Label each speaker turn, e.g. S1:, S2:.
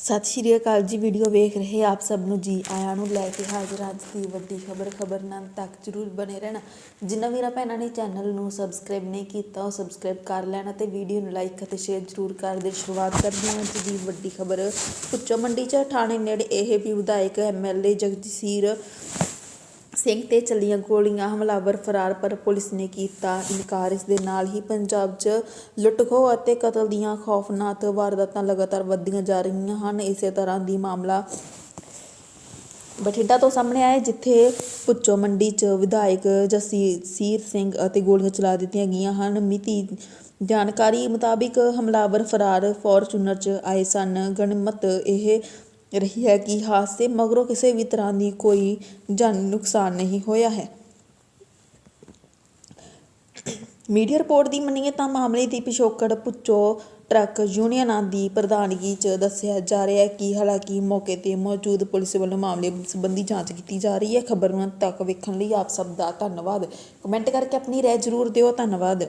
S1: ਸਤਿ ਸ਼੍ਰੀ ਅਕਾਲ ਜੀ, ਵੀਡੀਓ ਵੇਖ ਰਹੇ ਆਪ ਸਭ ਨੂੰ ਜੀ ਆਇਆਂ ਨੂੰ ਲੈ ਕੇ ਹਾਜ਼ਰ ਅੱਜ ਦੀ ਵੱਡੀ ਖਬਰ ਖਬਰ ਨਾਲ ਤੱਕ ਜਰੂਰ ਬਣੇ ਰਹਿਣਾ। ਜਿਨ੍ਹਾਂ ਵੀਰਾਂ ਭੈਣਾਂ ਨੇ ਚੈਨਲ ਨੂੰ ਸਬਸਕ੍ਰਾਈਬ ਨਹੀਂ ਕੀਤਾ, ਉਹ ਸਬਸਕ੍ਰਾਈਬ ਕਰ ਲੈਣਾ ਤੇ ਵੀਡੀਓ ਨੂੰ ਲਾਈਕ ਅਤੇ ਸ਼ੇਅਰ ਜਰੂਰ ਕਰ ਦੇ। ਸ਼ੁਰੂਆਤ ਕਰਦੇ ਹਾਂ ਅੱਜ ਦੀ ਵੱਡੀ ਖਬਰ। ਪੁੱਚੋ ਮੰਡੀ ਚ ਠਾਣੇ ਨੇੜੇ ਇਹ ਵੀ ਵਿਧਾਇਕ ਐਮਐਲਏ ਜਗਜੀਰ ਸਿੰਘ ਤੇ ਚੱਲੀਆਂ ਗੋਲੀਆਂ, ਹਮਲਾਵਰ ਫਰਾਰ, ਪਰ ਪੁਲਿਸ ਨੇ ਕੀਤਾ ਇਨਕਾਰ। ਇਸ ਦੇ ਨਾਲ ਹੀ ਪੰਜਾਬ 'ਚ ਲੁੱਟਖੋ ਅਤੇ ਕਤਲ ਦੀਆਂ ਖੌਫਨਾਕ ਵਾਰਦਾਤਾਂ ਲਗਾਤਾਰ ਵੱਧਦੀਆਂ ਜਾ ਰਹੀਆਂ ਹਨ। ਇਸੇ ਤਰ੍ਹਾਂ ਦੀ ਮਾਮਲਾ ਬਠਿੰਡਾ ਤੋਂ ਸਾਹਮਣੇ ਆਇਆ ਜਿੱਥੇ ਪੁੱਚੋ ਮੰਡੀ 'ਚ ਵਿਧਾਇਕ ਜਸੀਰ ਸਿੰਘ ਅਤੇ ਗੋਲੀਆਂ ਚਲਾ ਦਿੱਤੀਆਂ ਗਈਆਂ ਹਨ। ਮਿਤੀ ਜਾਣਕਾਰੀ ਮੁਤਾਬਿਕ ਹਮਲਾਵਰ ਫਰਾਰ ਫੋਰਚੂਨਰ 'ਚ ਆਏ ਸਨ। ਗਣਮਤ ਇਹ ਰਹੀ ਹੈ ਕਿ ਹਾਦਸੇ ਮਗਰੋਂ ਕਿਸੇ ਵੀ ਤਰ੍ਹਾਂ ਦੀ ਕੋਈ ਜਾਨੀ ਨੁਕਸਾਨ ਨਹੀਂ ਹੋਇਆ ਹੈ। ਮੀਡੀਆ ਰਿਪੋਰਟ ਦੀ ਮੰਨੀਏ ਤਾਂ ਮਾਮਲੇ ਦੀ ਪਿਛੋਕੜ ਪੁੱਛੋ। ਟਰੱਕ ਯੂਨੀਅਨਾਂ ਦੀ ਪ੍ਰਧਾਨਗੀ 'ਚ ਦੱਸਿਆ ਜਾ ਰਿਹਾ ਹੈ ਕਿ ਹਾਲਾਂਕਿ ਮੌਕੇ ਤੇ ਮੌਜੂਦ ਪੁਲਿਸ ਵੱਲੋਂ ਮਾਮਲੇ ਸੰਬੰਧੀ ਜਾਂਚ ਕੀਤੀ ਜਾ ਰਹੀ ਹੈ। ਖਬਰ ਨੂੰ ਤੱਕ ਵੇਖਣ ਲਈ ਆਪ ਸਭ ਦਾ ਧੰਨਵਾਦ। ਕਮੈਂਟ ਕਰਕੇ ਆਪਣੀ ਰਾਏ ਜ਼ਰੂਰ ਦਿਓ। ਧੰਨਵਾਦ।